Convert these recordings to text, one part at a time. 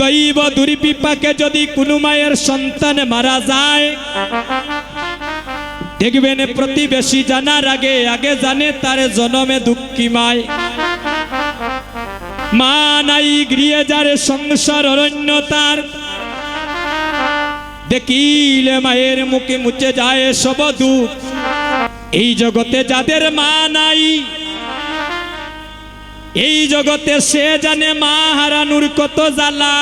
দৈব দুর্বিপাকে যদি কোনো মায়ের সন্তান মারা যায়, দেখবেন প্রতিবেশী জানার আগে আগে জানে তার জনমে দুঃখী মায়। মা নাই গৃহে যার সংসার অরণ্য তার। দেখিলে মায়ের মুখে মুচে যায় সব দুঃখ। এই জগতে যাদের মা নাই এই জগতে সে জানে মা হারানুর কত জ্বালা।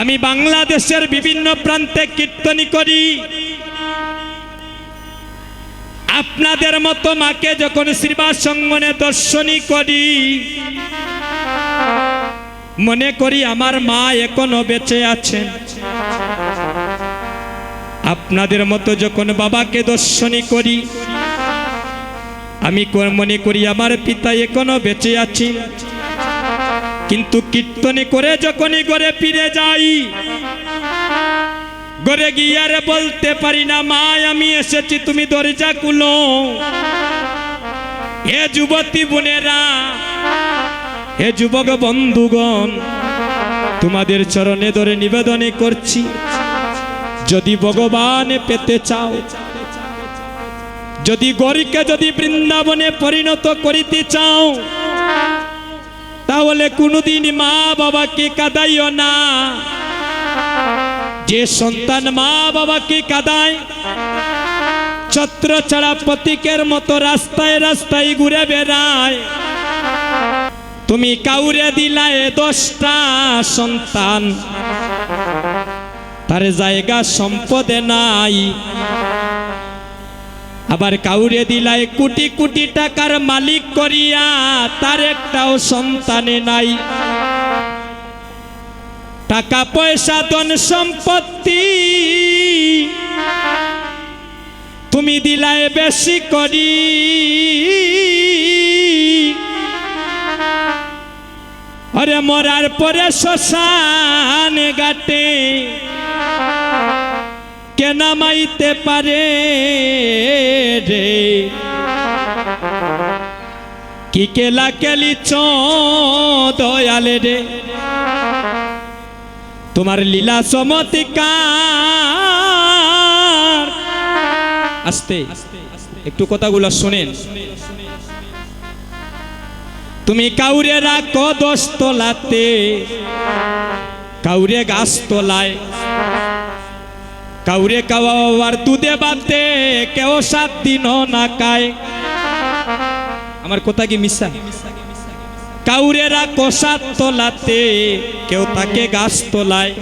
আমি বাংলাদেশের বিভিন্ন প্রান্তে কীর্তনি করি। আপনাদের মতো মাকে যখন শ্রীবাস সঙ্গনে দর্শনী করি, মনে করি আমার মা এখনও বেঁচে আছেন। আপনাদের মতো যখন বাবাকে দর্শনী করি আমি মনে করি আমার পিতা এখনও বেঁচে আছি। কিন্তু কীর্তনে করে যখনই ঘরে ফিরে যাই, ঘরে গিয়ে আর বলতে পারি না, মা, আমি এসেছি, তুমি দরজা খুলো। হে যুবতী বোনেরা, হে যুবক বন্ধুগণ, তোমাদের চরণে ধরে নিবেদনে করছি, যদি ভগবান পেতে চাও যদি গরিকে যদি বৃন্দাবনে পরিণত করিতে চাও, তাহলে কোনোদিন মা বাবাকে কাদাইও না। যে সন্তান মা বাবাকে কাদায়, ছত্র ছাড়া প্রতীকের মতো রাস্তায় রাস্তায় ঘুরে বেড়ায়। তুমি কাউরে দিলায় দশটা সন্তান, তার জায়গা সম্পদে নাই। আবার কাউরে দিলায় কোটি কোটি টাকার মালিক করিয়া, তার একটাও সন্তানে নাই। টাকা পয়সা, ধন সম্পত্তি তুমি দিলায় বেশি করি। আরে মরার পরে শ্মশানে গাটে কেন মাইতে পারে রে? কি কেলা কেলি চ দয়ালে রে? তোমার লীলা চমৎকার আস্তে, একটু কথাগুলো শোনেন। তুমি কাউরে রাখো দশ তোলাতে, কাউরে গাছ তোলায়। কাউরে কাওয়ার দুধে বাতে কেউ সাত দিন না কায় আমার কথা কি মিশা? কাউরে সাত তোলাতে, কেউ তাকে গাছ তোলায়।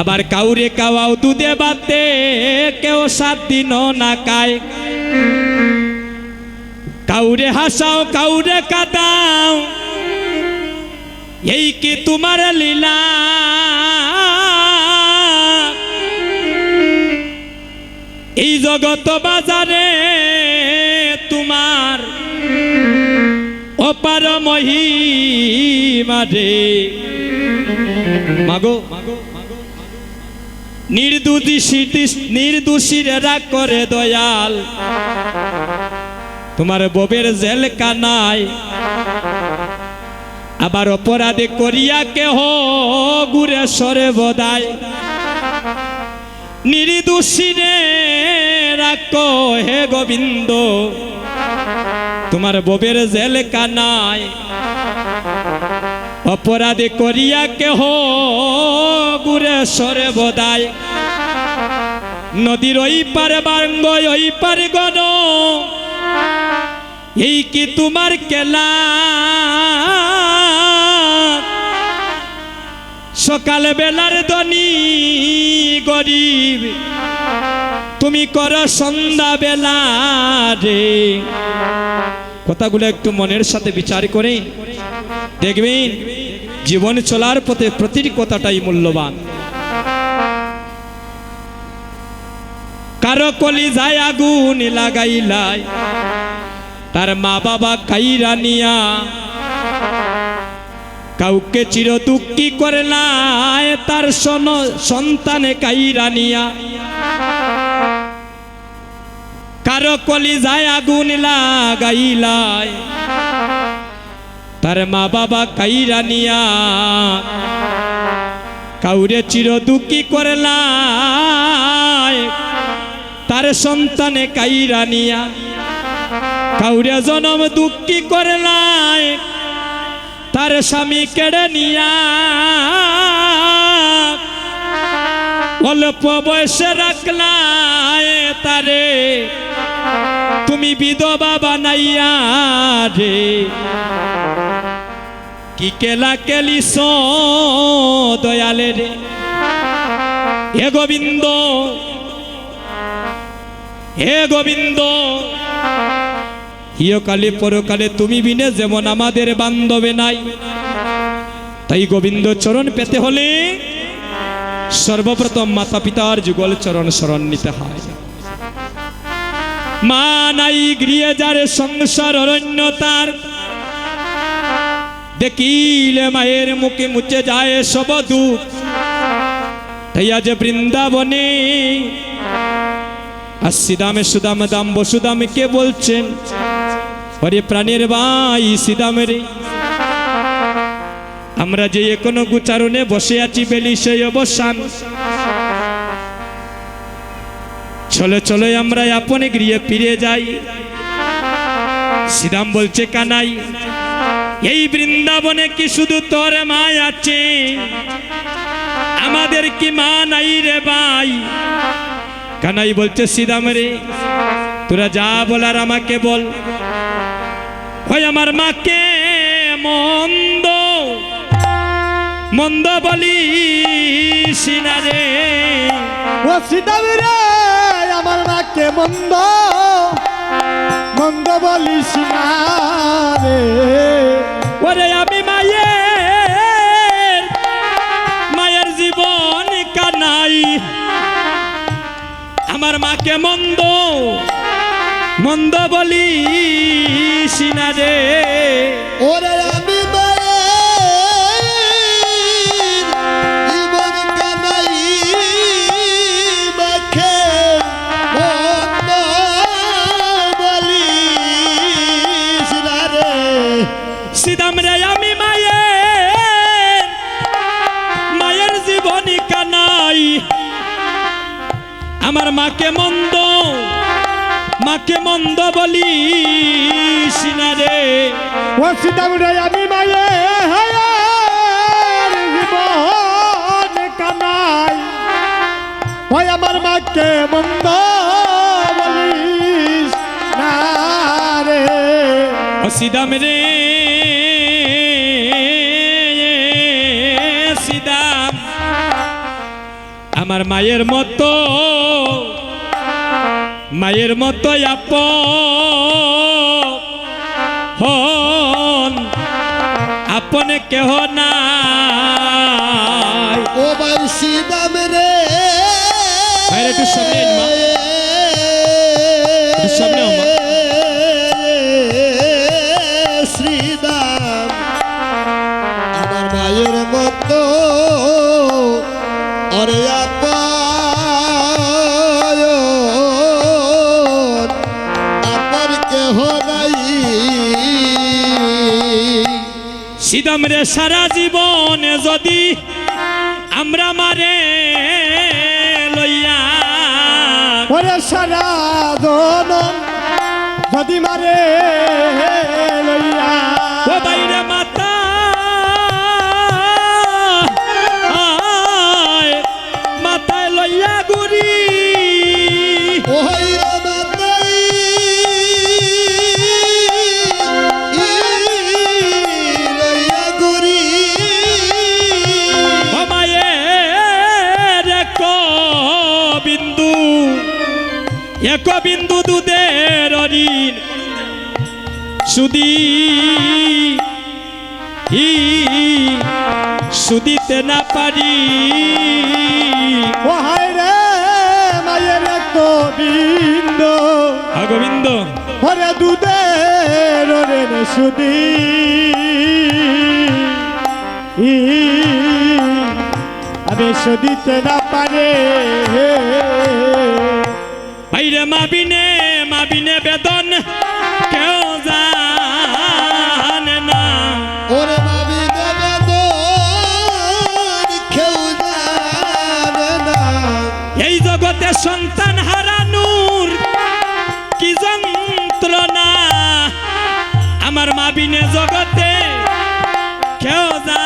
আবার কাউরে কাওয়াও দুধে বাতে কেউ সাত দিন না কায় কাউরে হাসাও, কাউরে কাদাও, এই কি তোমার লীলা? এই জগত বাজারে তোমার অপার মহিমারে মাগো নির্দোষী নির্দোষীরা করে দয়াল। তোমার ববের জেল কানায় আবার অপরাধে করিয়া কেহ গুরে সরে বদায়। নির্দোষীরে রাখো হে গোবিন্দ। তোমার ববের জেল কানায় অপরাধে করিয়া কেহ গুরে সরে বদায় নদীর ওই পারে বাঙ্গ ওই পারে গণ। এই কি তোমার কেলা? সকাল বেলার ধনী গরিব। তুমি কর সন্ধ্যা বেলা রে। কথাগুলো একটু মনের সাথে বিচার করে। দেখবেন, জীবন চলার পথে প্রতিটি কথাটাই মূল্যবান। কারও কলি যায় আগুন লাগাইলাই, তার মা বাবা কাইরা নিয়া কাউকে চির দুঃখী করে নাই তার সন সন্তানে কাইরা নিয়া। কারও কলি যায় আগুন লাগাইলাই, তার মা বাবা কাইরা নিয়া। কাউরে চির দুঃখী করলায় তার সন্তানে কাইরা নিয়া। কাউরে জনম দুঃখী করলায় তার স্বামী কেড়ে নিয়া। অল্প বয়সে রাখলায় তারে। তুমি বিধবা বানাইয়া রে। কি কেলা কেলিস দয়ালে রে। হে গোবিন্দ হে গোবিন্দ। ইয়কালে পরকালে তুমি বিনে যেমন আমাদের বান্ধবে নাই। তাই গোবিন্দ চরণ পেতে হলে সর্বপ্রথম মাতা পিতার যুগল চরণ শরণ নিতে হয়। মা নাই গৃহে যারে সংসার অরণ্য তার। দেখিলে মায়ের মুখে মুচে যায় সব দুঃখ। তাই আজ বৃন্দাবনে আর সিদামে সুদাম দাম বসুদাম কে বলছেন ওরে প্রাণের ভাই সিদাম রে আমরা যে কোনো গুচারণে বসে আছি বেলি, সেই অবসান। চলে চলে আমরা আপনে গৃহে ফিরে যাই। সিদাম বলছে, কানাই, এই বৃন্দাবনে কি শুধু তোর মা আছে? আমাদের কি মা নাই রে ভাই? কানাই বলছে, সিদাম রে, তোরা যা বলার আমাকে বল। হয় আমার মাকে মন্দ। মন্দ বলি সিনা রে। ও সীতাবি রে আমার মাকে মন্দ। মন্দ বলিস না রে। ওরে আমি মায়ের মায়ের জীবন কানাই। আমার মাকে মন্দ। মন্দ বলি সিনা রে। ওরে মাকে মন্দ বলি সিনা রে। ও সীতাবি রে আমি জীবন কানাই ওই আমার মাকে মন্দ বলিস না রে। ও সিদাম রে সিদাম আমার মায়ের মতো মায়ের মতো আপ হন। আপনে কেহ না ও একটু সামনে মা। একটু সামনে সিদাম রে সারা জীবন যদি আমরা মারে লইয়া। ওরে সারা জনম যদি মারে লইয়া। ও বাইরে বিন্দু দুধের ঋণ সুদি। সুদিতে না পারি। ও রে মায়ের এক বিন্দ। আ গোবিন্দ ওরে দুধের রে সুদি। ই আমি সুদিতে না পারে। বাইরে মাবিনে মাবিনে বেদন কেউ জানে না। ওরে মাবিনে বেদন কেউ জানে না। এই জগতে সন্তান হারানোর কি যন্ত্রণা? আমার মাবিনে জগতে কেউ জানে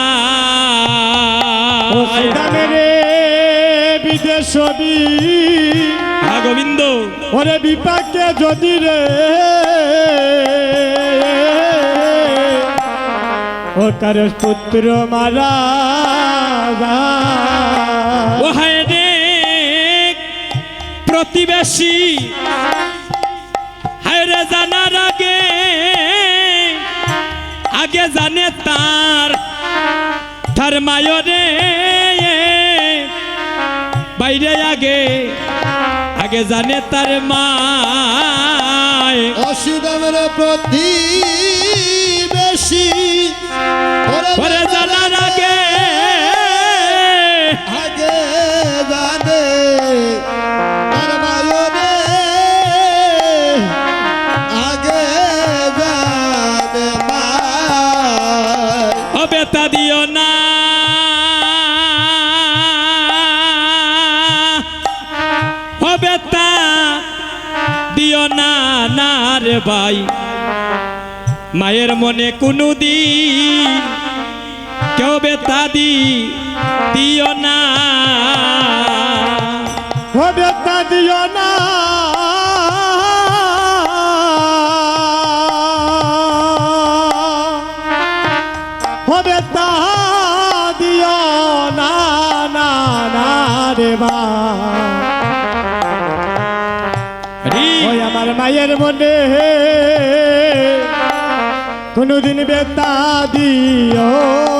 বিদেশবি হা গোবিন্দ। ওরে বিপাকে যদি রে। ও তার পুত্র মারা যায়। ও হায় রে প্রতিবেশী। হায় রে জানার আগে আগে জানে তার তার মায়রে বাইরে আগে আগে জানে তার অসুদামের প্রতি বেশি পরে জানার আগে। আগে জানে আগে জানে হবে রে ভাই। মায়ের মনে কোনো দিন কেউ বেতা দি দিও না। কোনোদিন বেতা দিও।